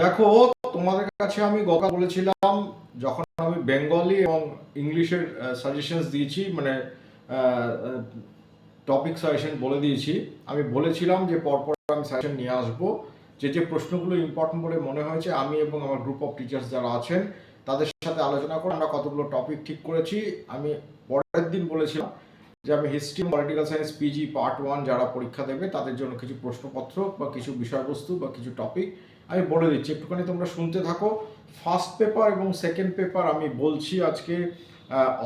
দেখো, তোমাদের কাছে আমি গতকাল বলেছিলাম, যখন আমি বেঙ্গলি এবং ইংলিশের সাজেশনস দিয়েছি মানে টপিক সাজেশন বলে দিয়েছি, আমি বলেছিলাম যে পরপর আমি সাজেশন নিয়ে আসব। যে যে প্রশ্নগুলো ইম্পর্টেন্ট বলে মনে হয়েছে, আমি এবং আমার গ্রুপ অফ টিচার্স যারা আছেন, তাদের সাথে আলোচনা করে আমরা কতগুলো টপিক ঠিক করেছি। আমি পরের দিন বলেছিলাম যে, আমি history political science PG part one যারা পরীক্ষা দেবে, তাদের জন্য কিছু প্রশ্নপত্র বা কিছু বিষয়বস্তু বা কিছু টপিক আমি বলে দিচ্ছি, একটুখানি তোমরা শুনতে থাকো। ফার্স্ট পেপার এবং সেকেন্ড পেপার আমি বলছি আজকে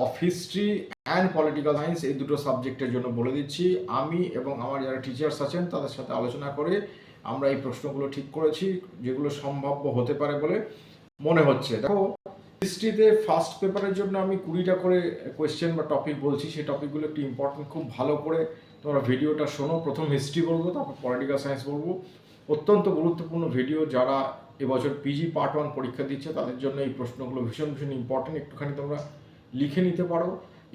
of history and political science এই দুটো সাবজেক্টের জন্য বলে দিচ্ছি। আমি এবং আমার যারা টিচার্স আছেন, তাদের সাথে আলোচনা করে আমরা এই প্রশ্নগুলো ঠিক করেছি, যেগুলো সম্ভাব্য হতে পারে বলে মনে হচ্ছে। দেখো হিস্ট্রিতে ফার্স্ট পেপারের জন্য আমি কুড়িটা করে কোয়েশ্চেন বা টপিক বলছি। সেই টপিকগুলো একটু ইম্পর্টেন্ট খুব ভালো করে তোমরা ভিডিওটা শোনো। প্রথম হিস্ট্রি বলব, তারপর পলিটিক্যাল সায়েন্স বলব। অত্যন্ত গুরুত্বপূর্ণ ভিডিও যারা এবছর পিজি পার্ট ওয়ান পরীক্ষা দিচ্ছে, তাদের জন্য এই প্রশ্নগুলো ভীষণ ভীষণ ইম্পর্টেন্ট একটুখানি তোমরা লিখে নিতে পারো।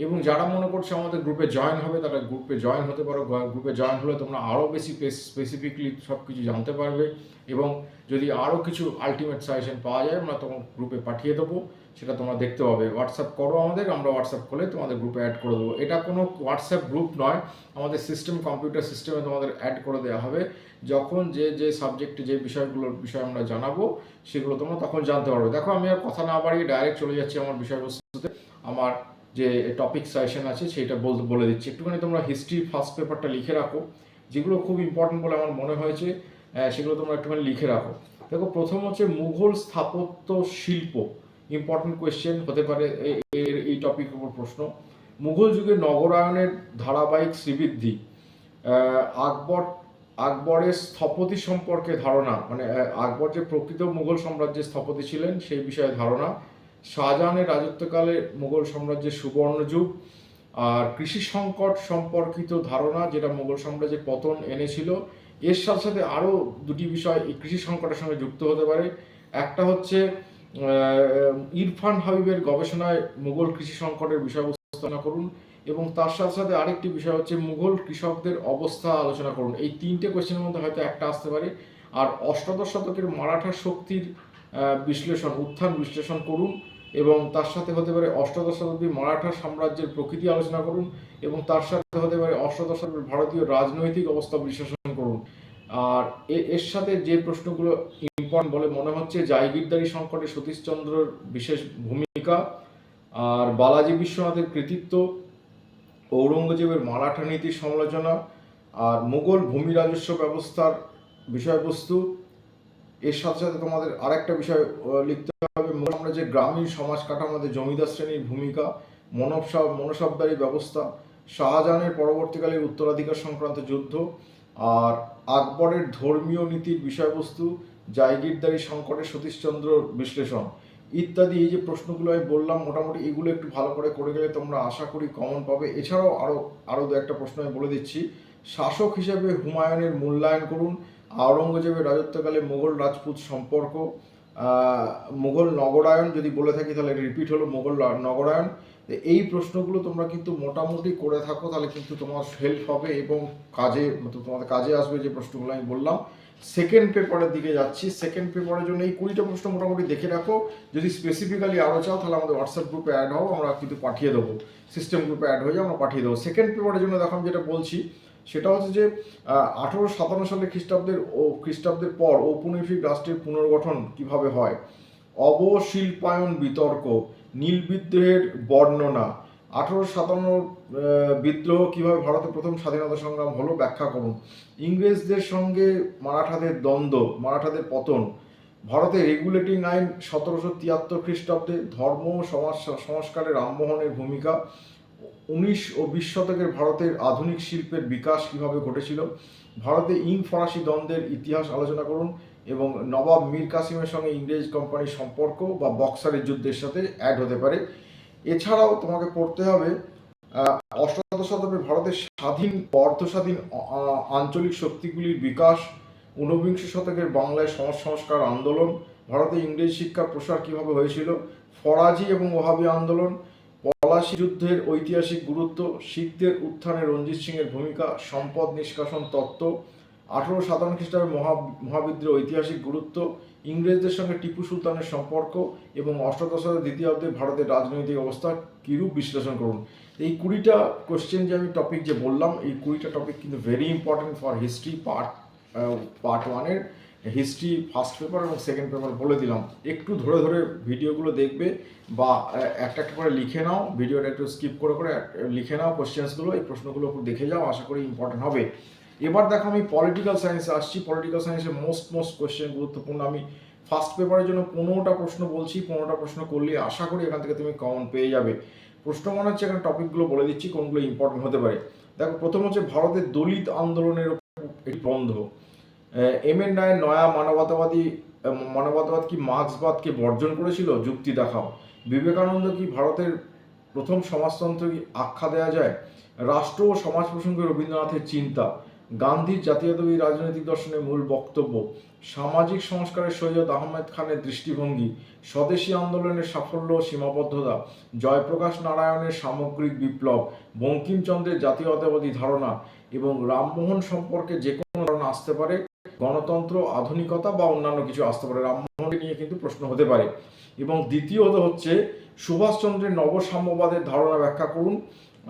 এবং যারা মনে করছে আমাদের গ্রুপে জয়েন হবে, তারা গ্রুপে জয়েন হতে পারো। গ্রুপে জয়েন হলে তোমরা আরও বেশি স্পেসিফিকলি সব কিছু জানতে পারবে এবং যদি আরও কিছু আলটিমেট সাজেশন পাওয়া যায়, আমরা তখন গ্রুপে পাঠিয়ে দেবো। সেটা তোমরা দেখতে পাবে। হোয়াটসঅ্যাপ করো আমাদের, আমরা হোয়াটসঅ্যাপ করলে তোমাদের গ্রুপে অ্যাড করে দেবো। এটা কোনো হোয়াটসঅ্যাপ গ্রুপ নয়, আমাদের সিস্টেম কম্পিউটার সিস্টেমে তোমাদের অ্যাড করে দেওয়া হবে। যখন যে যে সাবজেক্টে যে বিষয়গুলোর বিষয় আমরা জানাব, সেগুলো তোমরা তখন জানতে পারবে। দেখো, আমি আর কথা না বাড়িয়ে ডাইরেক্ট চলে যাচ্ছি আমার বিষয়বস্তুতে। আমার যে টপিক সাজেশন আছে সেটা বলতে বলে দিচ্ছি। একটুখানি তোমরা হিস্ট্রি ফার্স্ট পেপারটা লিখে রাখো। যেগুলো খুব ইম্পর্টেন্ট বলে আমার মনে হয়েছে সেগুলো তোমরা একটুখানি লিখে রাখো। দেখো, প্রথম হচ্ছে মুঘল স্থাপত্য শিল্প। ইম্পর্টেন্ট কোয়েশ্চেন হতে পারে এই টপিক উপর প্রশ্ন। মুঘল যুগে নগরায়নের ধারাবাহিক শ্রীবৃদ্ধি আকবর, আকবরের স্থপতি সম্পর্কে ধারণা মানে আকবর যে প্রকৃত মুঘল সাম্রাজ্যের স্থপতি ছিলেন সেই বিষয়ে ধারণা। শাহজাহানের রাজত্বকালে মুঘল সাম্রাজ্যের সুবর্ণ যুগ আর কৃষি সংকট সম্পর্কিত ধারণা যেটা মুঘল সাম্রাজ্যের পতন এনেছিল, এর সাথে সাথে আরও দুটি বিষয় এই কৃষি সংকটের সঙ্গে যুক্ত হতে পারে। একটা হচ্ছে ইরফান হাবিবের গবেষণায় মুঘল কৃষি সংকটের বিষয়বস্তু আলোচনা করুন এবং তার সাথে সাথে আরেকটি বিষয় হচ্ছে মুঘল কৃষকদের অবস্থা আলোচনা করুন। এই তিনটে কোয়েশ্চেনের মধ্যে হয়তো একটা আসতে পারে। আর অষ্টাদশ শতকের মারাঠা শক্তির বিশ্লেষণ, উত্থান বিশ্লেষণ করুন এবং তার সাথে হতে পারে অষ্টাদশ শতাব্দীর মারাঠা সাম্রাজ্যের প্রকৃতি আলোচনা করুন এবং তার সাথে হতে পারে অষ্টাদশ শতাব্দীর ভারতীয় রাজনৈতিক অবস্থা বিশ্লেষণ করুন। আর এর সাথে যে প্রশ্নগুলো ইম্পর্টেন্ট বলে মনে হচ্ছে জায়গিরদারি সংকটে সতীশচন্দ্রর বিশেষ ভূমিকা আর বালাজি বিশ্বনাথের কৃতিত্ব, ঔরঙ্গজেবের মারাঠা নীতির সমালোচনা আর মুঘল ভূমি রাজস্ব ব্যবস্থার বিষয়বস্তু এর সাথে সাথে তোমাদের আরেকটা বিষয় লিখতে হবে। আমরা যে গ্রামীণ সমাজ কাঠামোতে জমিদার শ্রেণির ভূমিকা মনসব মনসবদারি ব্যবস্থা, শাহজাহানের পরবর্তীকালে উত্তরাধিকার সংক্রান্ত যুদ্ধ, আর আকবরের ধর্মীয় নীতির বিষয়বস্তু জায়গিরদারি সংকটে সতীশচন্দ্র বিশ্লেষণ ইত্যাদি। এই যে প্রশ্নগুলো আমি বললাম, মোটামুটি এগুলো একটু ভালো করে করে গেলে তোমরা আশা করি কমন পাবে। এছাড়াও আরও আরও দু একটা প্রশ্ন আমি বলে দিচ্ছি। শাসক হিসেবে হুমায়ুনের মূল্যায়ন করুন। আওরঙ্গজেবের রাজত্বকালে মোগল রাজপুত সম্পর্ক মোগল নগরায়ণ যদি বলে থাকি তাহলে রিপিট হলো মোগল নগরায়ণ। এই প্রশ্নগুলো তোমরা কিন্তু মোটামুটি করে থাকো, তাহলে কিন্তু তোমার হেল্প হবে এবং কাজে, তোমাদের কাজে আসবে যে প্রশ্নগুলো আমি বললাম। সেকেন্ড পেপারের দিকে যাচ্ছি। সেকেন্ড পেপারের জন্য এই কুড়িটা প্রশ্ন মোটামুটি দেখে রাখো। যদি স্পেসিফিক্যালি আরও চাও, তাহলে আমাদের হোয়াটসঅ্যাপ গ্রুপে অ্যাড হও, আমরা কিন্তু পাঠিয়ে দেবো। সিস্টেম গ্রুপে অ্যাড হয়ে আমরা পাঠিয়ে দেবো। সেকেন্ড পেপারের জন্য দেখো আমি যেটা বলছি, সেটা হচ্ছে যে আঠারোশো সাতান্ন সালে খ্রিস্টাব্দের ও, খ্রিস্টাব্দের পর ঔপনিবেশিক রাষ্ট্রের পুনর্গঠন কীভাবে হয়? অবশিল্পায়ন বিতর্ক, নীল বিদ্রোহের বর্ণনা আঠারোশো সাতান্ন বিদ্রোহ কীভাবে ভারতের প্রথম স্বাধীনতা সংগ্রাম হলো ব্যাখ্যা করুন। ইংরেজদের সঙ্গে মারাঠাদের দ্বন্দ্ব, মারাঠাদের পতন ভারতে রেগুলেটিং আইন সতেরোশো তিয়াত্তর খ্রিস্টাব্দে ধর্ম, সমাজ, সংস্কারে রামমোহনের ভূমিকা, উনিশ ও বিশ শতকের ভারতের আধুনিক শিল্পের বিকাশ কীভাবে ঘটেছিল, ভারতে ইং ফরাসি দ্বন্দ্বের ইতিহাস আলোচনা করুন এবং নবাব মীর কাসিমের সঙ্গে ইংরেজ কোম্পানির সম্পর্ক বা বক্সারের যুদ্ধের সাথে অ্যাড হতে পারে। এছাড়াও তোমাকে পড়তে হবে অষ্টাদশ শতকের ভারতের স্বাধীন অর্ধ স্বাধীন আঞ্চলিক শক্তিগুলির বিকাশ, ঊনবিংশ শতকের বাংলায় সমাজ সংস্কার আন্দোলন, ভারতে ইংরেজ শিক্ষার প্রসার কীভাবে হয়েছিল, ফরাজি এবং ওহাবি আন্দোলন, পলাশি যুদ্ধের ঐতিহাসিক গুরুত্ব শিখদের উত্থানে রঞ্জিত সিংয়ের ভূমিকা, সম্পদ নিষ্কাশন তত্ত্ব আঠারো সাতান্ন খ্রিস্টাব্দে মহা মহাবিদ্রোহ ঐতিহাসিক গুরুত্ব, ইংরেজদের সঙ্গে টিপু সুলতানের সম্পর্ক এবং অষ্টাদশ দ্বিতীয়াব্দে ভারতের রাজনৈতিক অবস্থা কিরূপ বিশ্লেষণ করুন? এই কুড়িটা কোশ্চেন যে আমি টপিক যে বললাম, এই কুড়িটা টপিক কিন্তু very important for history part part ওয়ানের হিস্ট্রি ফার্স্ট পেপার এবং সেকেন্ড পেপার বলে দিলাম। একটু ধরে ধরে ভিডিওগুলো দেখবে বা একটা একটা করে লিখে নাও, ভিডিওটা একটু স্কিপ করে করে লিখে নাও কোশ্চেন্সগুলো এই প্রশ্নগুলো দেখে যাও, আশা করি ইম্পর্টেন্ট হবে। এবার দেখো আমি পলিটিক্যাল সায়েন্সে আসছি। পলিটিক্যাল সায়েন্সে মোস্ট মোস্ট কোশ্চেন গুরুত্বপূর্ণ। আমি ফার্স্ট পেপারের জন্য পনেরোটা প্রশ্ন বলছি। পনেরোটা প্রশ্ন করলে আশা করি এখান থেকে তুমি কমন পেয়ে যাবে। প্রশ্ন মনে হচ্ছে এখানে টপিকগুলো বলে দিচ্ছি, কোনগুলো ইম্পর্টেন্ট হতে পারে। দেখো, প্রথম হচ্ছে ভারতের দলিত আন্দোলনের একটি বন্ধ। এম এন রায়ের নয়া মানবতাবাদী মানবতাবাদ কি মার্ক্সবাদকে বর্জন করেছিল? যুক্তি দেখাও। বিবেকানন্দ কি ভারতের প্রথম সমাজতন্ত্র কি আখ্যা দেওয়া যায়? রাষ্ট্র ও সমাজ প্রসঙ্গে রবীন্দ্রনাথের চিন্তা। গান্ধীর জাতীয়তাবাদী রাজনৈতিক দর্শনের মূল বক্তব্য, সামাজিক সংস্কারের সৈয়দ আহমেদ খানের দৃষ্টিভঙ্গি, স্বদেশী আন্দোলনের সাফল্য সীমাবদ্ধতা, জয়প্রকাশ নারায়ণের সামগ্রিক বিপ্লব, বঙ্কিমচন্দ্রের জাতীয়তাবাদী ধারণা এবং রামমোহন সম্পর্কে যে কোনো ধারণা আসতে পারে, গণতন্ত্র, আধুনিকতা বা অন্যান্য কিছু আসতে পারে। রামমোহনকে নিয়ে কিন্তু প্রশ্ন হতে পারে। এবং দ্বিতীয়ত হচ্ছে, সুভাষচন্দ্রের নবসাম্যবাদের ধারণা ব্যাখ্যা করুন।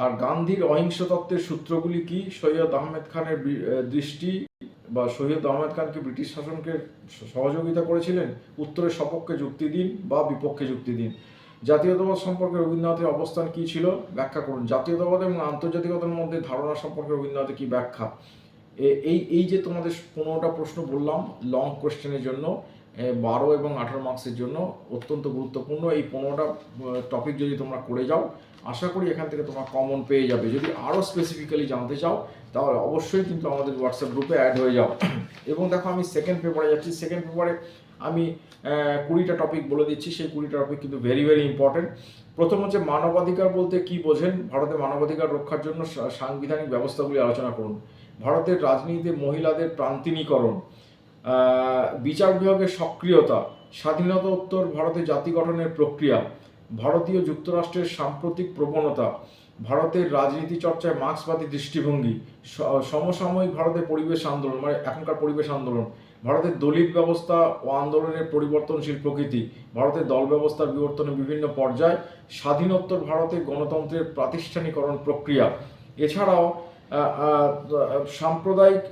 আর গান্ধীর অহিংস তত্ত্বের সূত্রগুলি কি? সৈয়দ আহমেদ খানের দৃষ্টি বা সৈয়দ আহমেদ খান কি ব্রিটিশ শাসনকে সহযোগিতা করেছিলেন? উত্তরের সপক্ষে যুক্তি দিন বা বিপক্ষে যুক্তি দিন। জাতীয়তাবাদ সম্পর্কে রবীন্দ্রনাথের অবস্থান কি ছিল? ব্যাখ্যা করুন। জাতীয়তাবাদ এবং আন্তর্জাতিকতার মধ্যে ধারণা সম্পর্কে রবীন্দ্রনাথের কি ব্যাখ্যা? এই এই যে তোমাদের পনেরোটা প্রশ্ন বললাম লং কোশ্চেনের জন্য বারো এবং আঠারো মার্কসের জন্য অত্যন্ত গুরুত্বপূর্ণ। এই পনেরোটা টপিক যদি তোমরা করে যাও, আশা করি এখান থেকে তোমরা কমন পেয়ে যাবে। যদি আরও স্পেসিফিক্যালি জানতে চাও, তাহলে অবশ্যই কিন্তু আমাদের হোয়াটসঅ্যাপ গ্রুপে অ্যাড হয়ে যাও। এবং দেখো আমি সেকেন্ড পেপারে যাচ্ছি। সেকেন্ড পেপারে আমি কুড়িটা টপিক বলে দিচ্ছি। সেই কুড়িটা টপিক কিন্তু ভেরি ভেরি ইম্পর্টেন্ট প্রথম হচ্ছে মানবাধিকার বলতে কি বোঝেন? ভারতে মানবাধিকার রক্ষার জন্য সাংবিধানিক ব্যবস্থাগুলি আলোচনা করুন। ভারতের রাজনীতিতে মহিলাদের প্রান্তিনীকরণ। বিচার বিভাগের সক্রিয়তা, স্বাধীনতা উত্তর ভারতের জাতি গঠনের প্রক্রিয়া, ভারতীয় যুক্তরাষ্ট্রের সাম্প্রতিক প্রবণতা, ভারতের রাজনীতি চর্চায় মার্ক্সবাদী দৃষ্টিভঙ্গি সমসাময়িক ভারতের পরিবেশ আন্দোলন মানে এখনকার পরিবেশ আন্দোলন, ভারতের দলিত ব্যবস্থা ও আন্দোলনের পরিবর্তনশীল প্রকৃতি, ভারতের দল ব্যবস্থার বিবর্তনের বিভিন্ন পর্যায় স্বাধীনোত্তর ভারতের গণতন্ত্রের প্রাতিষ্ঠানিকরণ প্রক্রিয়া। এছাড়াও সাম্প্রদায়িক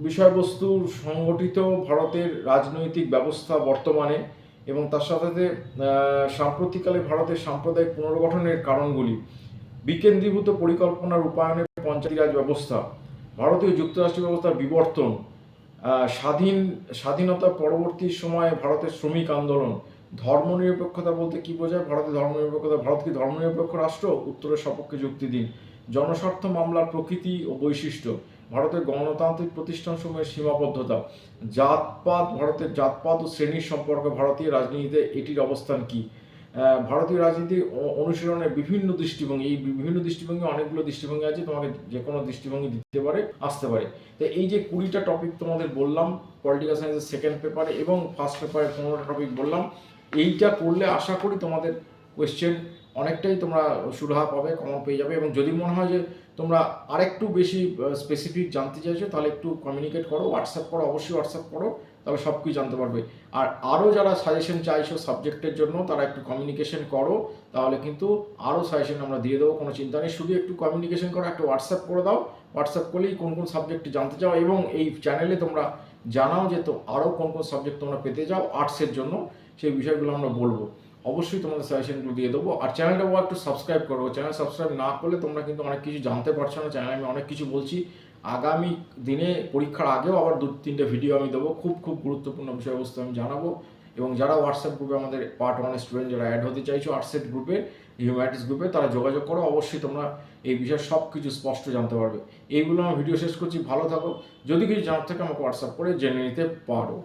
আহ, বিষয়বস্তু সংগঠিত ভারতের রাজনৈতিক ব্যবস্থা বর্তমানে এবং তার সাথে সাথে সাম্প্রতিককালে ভারতের সাম্প্রদায়িক পুনর্গঠনের কারণগুলি বিকেন্দ্রীভূত পরিকল্পনা রূপায়ণে পঞ্চায়েতি রাজ ব্যবস্থা ভারতীয় যুক্তরাষ্ট্র ব্যবস্থার বিবর্তন স্বাধীন স্বাধীনতা পরবর্তী সময়ে ভারতের শ্রমিক আন্দোলন ধর্মনিরপেক্ষতা বলতে কি বোঝায়? ভারতের ধর্মনিরপেক্ষতা ভারত কি ধর্মনিরপেক্ষ রাষ্ট্র? উত্তরের সপক্ষে যুক্তি দিন। জনস্বার্থ মামলার প্রকৃতি ও বৈশিষ্ট্য ভারতের গণতান্ত্রিক প্রতিষ্ঠানসমূহের সীমাবদ্ধতা। জাতপাত, ভারতের জাতপাত ও শ্রেণির সম্পর্কে ভারতীয় রাজনীতিতে এটির অবস্থান কি? ভারতীয় রাজনীতি অনুশীলনের বিভিন্ন দৃষ্টিভঙ্গি, এই বিভিন্ন দৃষ্টিভঙ্গি, অনেকগুলো দৃষ্টিভঙ্গি আছে, তোমাকে যে কোনো দৃষ্টিভঙ্গি দিতে পারে, আসতে পারে। তো এই যে কুড়িটা টপিক তোমাদের বললাম পলিটিক্যাল সায়েন্সের সেকেন্ড পেপারে এবং ফার্স্ট পেপারে পনেরোটা টপিক বললাম, এইটা করলে আশা করি তোমাদের কোয়েশ্চেন অনেকটাই তোমরা সুরাহা পাবে, কমন পেয়ে যাবে এবং যদি মনে হয় যে তোমরা আরেকটু বেশি স্পেসিফিক জানতে চাইছো, তাহলে একটু কমিউনিকেট করো হোয়াটসঅ্যাপ করো, অবশ্যই হোয়াটসঅ্যাপ করো, তাহলে সব কিছু জানতে পারবে। আর আরও যারা সাজেশন চাইছো সাবজেক্টের জন্য, তারা একটু কমিউনিকেশন করো, তাহলে কিন্তু আরও সাজেশন আমরা দিয়ে দেবো, কোনো চিন্তা নেই। শুধু একটু কমিউনিকেশন করো, একটু হোয়াটসঅ্যাপ করে দাও। হোয়াটসঅ্যাপ করলেই কোন কোন সাবজেক্ট জানতে চাও এবং এই চ্যানেলে তোমরা জানাও যে তো আরও কোন কোন সাবজেক্ট তোমরা পেতে যাও আর্টসের জন্য, সেই বিষয়গুলো আমরা বলব। অবশ্যই তোমাদের সাজেশনগুলো দিয়ে দেবো। আর চ্যানেলটাও একটু সাবস্ক্রাইব করো। চ্যানেল সাবস্ক্রাইব না করলে তোমরা কিন্তু অনেক কিছু জানতে পারছ না। চ্যানেলে আমি অনেক কিছু বলছি। আগামী দিনে পরীক্ষার আগেও আবার দু, তিনটে ভিডিও আমি দেবো। খুব খুব গুরুত্বপূর্ণ বিষয়বস্তু আমি জানাব। এবং যারা হোয়াটসঅ্যাপ গ্রুপে আমাদের পার্ট ওয়ানের স্টুডেন্ট যারা অ্যাড হতে চাইছো আর্টসেট গ্রুপে হিউম্যানিটিস গ্রুপে তারা যোগাযোগ করো। অবশ্যই তোমরা এই বিষয়ে সব কিছু স্পষ্ট জানতে পারবে। এইগুলো আমার ভিডিও শেষ করছি। ভালো থাকো। যদি কিছু জানার থাকে আমাকে হোয়াটসঅ্যাপ করে জেনে নিতে পারো।